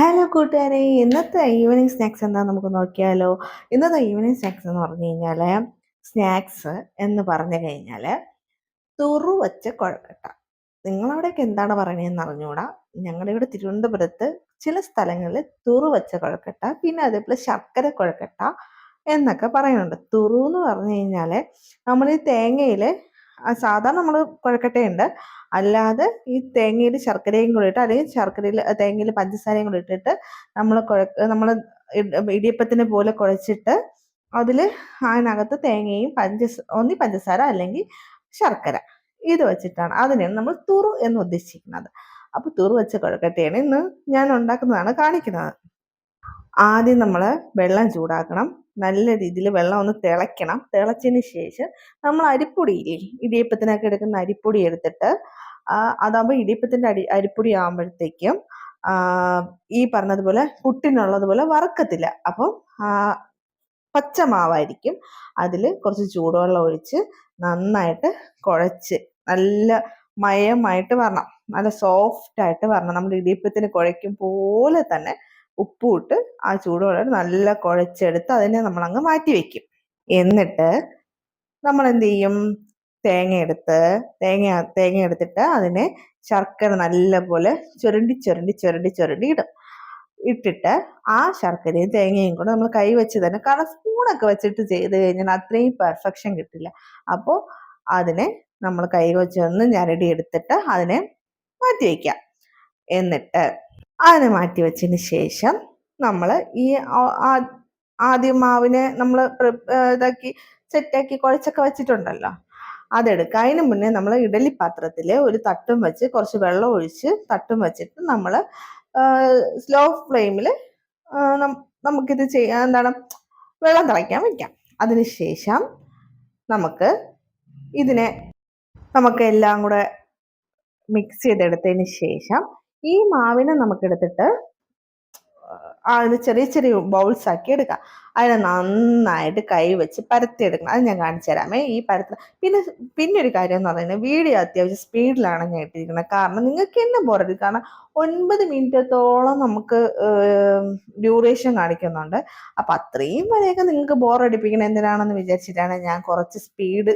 Hello കൂട്ടുകാരെ ഇന്നത്തെ evening snacks എന്താ നമുക്ക് നോക്കിയാലോ? ഇന്നത്തെ ഈവനിങ് സ്നാക്സ് എന്ന് പറഞ്ഞു കഴിഞ്ഞാൽ സ്നാക്സ് എന്ന് പറഞ്ഞു കഴിഞ്ഞാൽ തുറു വച്ച കുഴക്കട്ട. നിങ്ങളവിടെയൊക്കെ എന്താണ് പറയണതെന്ന് അറിഞ്ഞുകൂടാ ഞങ്ങളുടെ ഇവിടെ തിരുവനന്തപുരത്ത് ചില സ്ഥലങ്ങളിൽ തുറു വച്ച കുഴക്കട്ട പിന്നെ അതേപോലെ ശർക്കര കുഴക്കട്ട എന്നൊക്കെ പറയുന്നുണ്ട്. തുറു എന്ന് പറഞ്ഞു കഴിഞ്ഞാൽ നമ്മൾ ഈ തേങ്ങയിൽ സാധാരണ നമ്മൾ കുഴക്കട്ടയുണ്ട്. അല്ലാതെ ഈ തേങ്ങയിൽ ശർക്കരയും കൂടി ഇട്ട് അല്ലെങ്കിൽ ശർക്കരയിൽ തേങ്ങയിൽ പഞ്ചസാരയും കൂടി ഇട്ടിട്ട് നമ്മൾ കുഴ നമ്മൾ ഇടിയപ്പത്തിനെ പോലെ കുഴച്ചിട്ട് അതിൽ അതിനകത്ത് തേങ്ങയും പഞ്ചസ ഒന്നി പഞ്ചസാര അല്ലെങ്കിൽ ശർക്കര ഇത് വെച്ചിട്ടാണ്. അതിനെയാണ് നമ്മൾ തുറു എന്ന് ഉദ്ദേശിക്കുന്നത്. അപ്പോൾ തുറു വെച്ച കുഴക്കട്ടയാണ് ഇന്ന് ഞാൻ ഉണ്ടാക്കുന്നതാണ് കാണിക്കുന്നത്. ആദ്യം നമ്മൾ വെള്ളം ചൂടാക്കണം. നല്ല രീതിയിൽ വെള്ളം ഒന്ന് തിളയ്ക്കണം. തിളച്ചതിന് ശേഷം നമ്മൾ അരിപ്പൊടിയില്ലേ ഇടിയപ്പത്തിനൊക്കെ എടുക്കുന്ന അരിപ്പൊടി എടുത്തിട്ട് അതാകുമ്പോൾ ഇടിയപ്പത്തിന്റെ അടി അരിപ്പൊടി ആകുമ്പോഴത്തേക്കും ഈ പറഞ്ഞതുപോലെ പുട്ടിനുള്ളതുപോലെ വറക്കത്തില്ല. അപ്പം പച്ച മാവായിരിക്കും അതിൽ കുറച്ച് ചൂടുവെള്ളം ഒഴിച്ച് നന്നായിട്ട് കുഴച്ച് നല്ല മയമായിട്ട് വരണം. നല്ല സോഫ്റ്റ് ആയിട്ട് വരണം. നമ്മൾ ഇടിയപ്പത്തിന് കുഴയ്ക്കും പോലെ തന്നെ ഉപ്പും ഇട്ട് ആ ചൂടോടെ നല്ല കുഴച്ചെടുത്ത് അതിനെ നമ്മൾ നമ്മളങ്ങ് മാറ്റി വെക്കും. എന്നിട്ട് നമ്മൾ എന്ത് ചെയ്യും? തേങ്ങ എടുത്ത് തേങ്ങ തേങ്ങ എടുത്തിട്ട് അതിനെ ശർക്കര നല്ലപോലെ ചുരണ്ടി ചുരണ്ടി ചുരണ്ടി ചുരണ്ടി ഇടും. ഇട്ടിട്ട് ആ ശർക്കരയും തേങ്ങയും കൂടെ നമ്മൾ കൈ വെച്ച് തന്നെ കാരണം സ്പൂണൊക്കെ വെച്ചിട്ട് ചെയ്ത് കഴിഞ്ഞാൽ അത്രയും പെർഫെക്ഷൻ കിട്ടില്ല. അപ്പോൾ അതിനെ നമ്മൾ കൈ വെച്ച് ഒന്ന് ഞരടി എടുത്തിട്ട് അതിനെ മാറ്റി വയ്ക്കാം എന്നിട്ട് അതിനെ മാറ്റി വെച്ചതിന് ശേഷം നമ്മൾ ഈ ആദ്യം മാവിനെ നമ്മൾ ഇതാക്കി സെറ്റാക്കി കുഴച്ചൊക്കെ വെച്ചിട്ടുണ്ടല്ലോ. അതെടുക്കുക അതിന് മുന്നേ നമ്മൾ ഇഡലി പാത്രത്തിൽ ഒരു തട്ടും വെച്ച് കുറച്ച് വെള്ളം ഒഴിച്ച് തട്ടും വെച്ചിട്ട് നമ്മൾ സ്ലോ ഫ്ലെയിമിൽ നമുക്കിത് ചെയ്യാൻ എന്താണ് വെള്ളം തിളയ്ക്കാൻ വയ്ക്കാം അതിനുശേഷം നമുക്ക് ഇതിനെ നമുക്ക് എല്ലാം കൂടെ മിക്സ് ചെയ്തെടുത്തതിന് ശേഷം ഈ മാവിനെ നമുക്കെടുത്തിട്ട് അതിന് ചെറിയ ചെറിയ ബൗൾസ് ആക്കി എടുക്കാം. അതിനെ നന്നായിട്ട് കൈ വെച്ച് പരത്തിയെടുക്കണം. അത് ഞാൻ കാണിച്ചു തരാമേ. ഈ പരത്ത പിന്നെ പിന്നെ ഒരു കാര്യം എന്ന് പറയുന്നത് വീഡിയോ അത്യാവശ്യം സ്പീഡിലാണ് ഞാൻ ഇട്ടിരിക്കുന്നത്. കാരണം നിങ്ങൾക്ക് എന്നെ ബോറടി കാരണം ഒൻപത് മിനിറ്റത്തോളം നമുക്ക് ഡ്യൂറേഷൻ കാണിക്കുന്നുണ്ട്. അപ്പം അത്രയും വരെയൊക്കെ നിങ്ങൾക്ക് ബോറടിപ്പിക്കണം എന്തിനാണെന്ന് വിചാരിച്ചിട്ടാണ് ഞാൻ കുറച്ച് സ്പീഡ്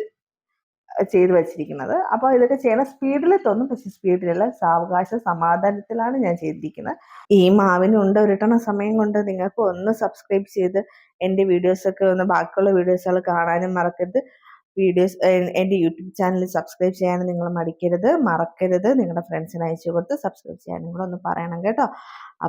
ചെയ്തു വെച്ചിരിക്കുന്നത്. അപ്പോൾ ഇതൊക്കെ ചെയ്യണ സ്പീഡിൽ തോന്നും. പക്ഷെ സ്പീഡിലല്ല സാവകാശ സമാധാനത്തിലാണ് ഞാൻ ചെയ്തിരിക്കുന്നത്. ഈ മാവിന് ഉണ്ട് ഉരുട്ടണ സമയം കൊണ്ട് നിങ്ങൾക്ക് ഒന്ന് സബ്സ്ക്രൈബ് ചെയ്ത് എന്റെ വീഡിയോസൊക്കെ ഒന്ന് ബാക്കിയുള്ള വീഡിയോസുകൾ കാണാനും മറക്കരുത്. വീഡിയോസ് എന്റെ യൂട്യൂബ് ചാനൽ സബ്സ്ക്രൈബ് ചെയ്യാനും നിങ്ങൾ മടിക്കരുത്. മറക്കരുത്. നിങ്ങളുടെ ഫ്രണ്ട്സിന് അയച്ചു കൊടുത്ത് സബ്സ്ക്രൈബ് ചെയ്യാനും കൂടെ ഒന്ന് പറയണം കേട്ടോ.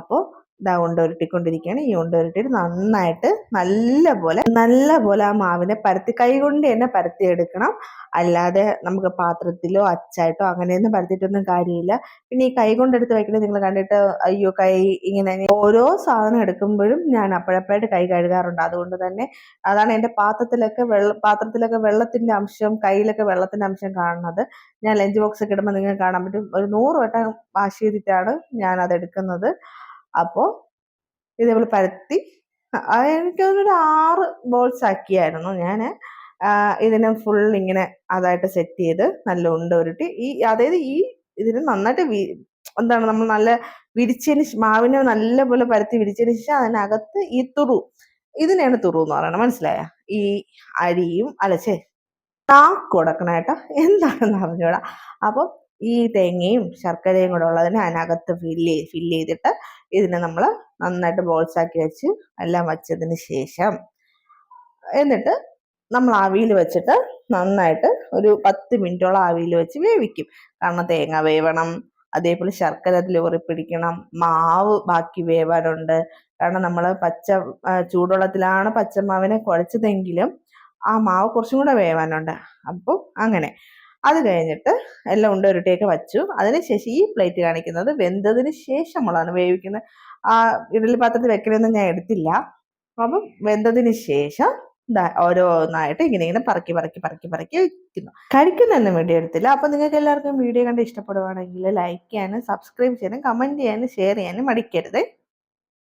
അപ്പോൾ ഇതാ ഉണ്ട ഉരുട്ടിക്കൊണ്ടിരിക്കുകയാണ് ഈ ഉണ്ട ഉരുട്ടിയിട്ട് നന്നായിട്ട് നല്ല പോലെ നല്ല പോലെ ആ മാവിനെ പരത്തി കൈ കൊണ്ട് തന്നെ പരത്തി എടുക്കണം. അല്ലാതെ നമുക്ക് പാത്രത്തിലോ അച്ചായിട്ടോ അങ്ങനെയൊന്നും പരത്തിയിട്ടൊന്നും കാര്യമില്ല. പിന്നെ ഈ കൈ കൊണ്ടെടുത്ത് വയ്ക്കുന്നത് നിങ്ങൾ കണ്ടിട്ട് അയ്യോ കൈ ഇങ്ങനെ ഓരോ സാധനം എടുക്കുമ്പോഴും ഞാൻ അപ്പോഴപ്പോഴായിട്ട് കൈ കഴുകാറുണ്ട്. അതുകൊണ്ട് തന്നെ അതാണ് എന്റെ പാത്രത്തിലൊക്കെ വെള്ള പാത്രത്തിലൊക്കെ വെള്ളത്തിന്റെ അംശം കയ്യിലൊക്കെ വെള്ളത്തിന്റെ അംശം കാണുന്നത്. ഞാൻ ലഞ്ച് ബോക്സ് ഒക്കെ ഇടുമ്പോൾ നിങ്ങൾക്ക് കാണാൻ പറ്റും. ഒരു നൂറ് വട്ടം വാഷ് ചെയ്തിട്ടാണ് ഞാൻ അത് എടുക്കുന്നത്. അപ്പോൾ ഇതേപോലെ പരത്തി. എനിക്കൊന്നൊരു ആറ് ബോൾസ് ആക്കിയായിരുന്നു ഞാൻ ഇതിനെ ഫുൾ ഇങ്ങനെ അതായിട്ട് സെറ്റ് ചെയ്ത് നല്ല ഉണ്ട ഉരുട്ടി. ഈ അതായത് ഈ ഇതിന് നന്നായിട്ട് എന്താണ് നമ്മൾ നല്ല വിരിച്ചതിന് മാവിനെ നല്ലപോലെ പരത്തി വിരിച്ചതിന് ശേഷം അതിനകത്ത് ഈ തുറു. ഇതിനെയാണ് തുറു എന്ന് പറയുന്നത്. മനസ്സിലായ? ഈ അരിയും അലച്ചേ താക്ക് കൊടുക്കണേട്ടോ എന്താണെന്ന് അറിഞ്ഞൂടാ. അപ്പം ഈ തേങ്ങയും ശർക്കരയും കൂടെ ഉള്ളതിനെ അതിനകത്ത് ഫില്ല് ഫില്ല് ചെയ്തിട്ട് ഇതിനെ നമ്മൾ നന്നായിട്ട് ബോൾസ് ആക്കി വെച്ച് എല്ലാം വച്ചതിന് ശേഷം എന്നിട്ട് നമ്മൾ ആവിയിൽ വെച്ചിട്ട് നന്നായിട്ട് ഒരു പത്ത് മിനിറ്റോളം ആവിയിൽ വെച്ച് വേവിക്കും. കാരണം തേങ്ങ വേവണം അതേപോലെ ശർക്കര അതിൽ ഉറിപ്പിടിക്കണം മാവ് ബാക്കി വേവാനുണ്ട്. കാരണം നമ്മൾ പച്ച ചൂടുവെള്ളത്തിലാണ് പച്ചമാവിനെ കുഴച്ചതെങ്കിലും ആ മാവ് കുറച്ചും കൂടെ വേവാനുണ്ട്. അപ്പോൾ അങ്ങനെ. അത് കഴിഞ്ഞിട്ട് എല്ലാം ഉണ്ട ഉരുട്ടിയൊക്കെ വച്ചു. അതിനുശേഷം ഈ പ്ലേറ്റ് കാണിക്കുന്നത് വെന്തതിന് ശേഷമുള്ളതാണ് വേവിക്കുന്നത് ആ ഇഡലി പാത്രത്തിൽ വെക്കണമെന്ന് ഞാൻ എടുത്തില്ല. അപ്പം വെന്തതിന് ശേഷം ഓരോന്നായിട്ട് ഇങ്ങനെ ഇങ്ങനെ പറക്കി പറക്കി പറക്കി പറക്കി വയ്ക്കുന്നു കഴിക്കുന്നൊന്നും വീഡിയോ എടുത്തില്ല. അപ്പം നിങ്ങൾക്ക് എല്ലാവർക്കും വീഡിയോ കണ്ട് ഇഷ്ടപ്പെടുവാണെങ്കിൽ ലൈക്ക് ചെയ്യാനും സബ്സ്ക്രൈബ് ചെയ്യാനും കമന്റ് ചെയ്യാനും ഷെയർ ചെയ്യാനും മടിക്കരുത്.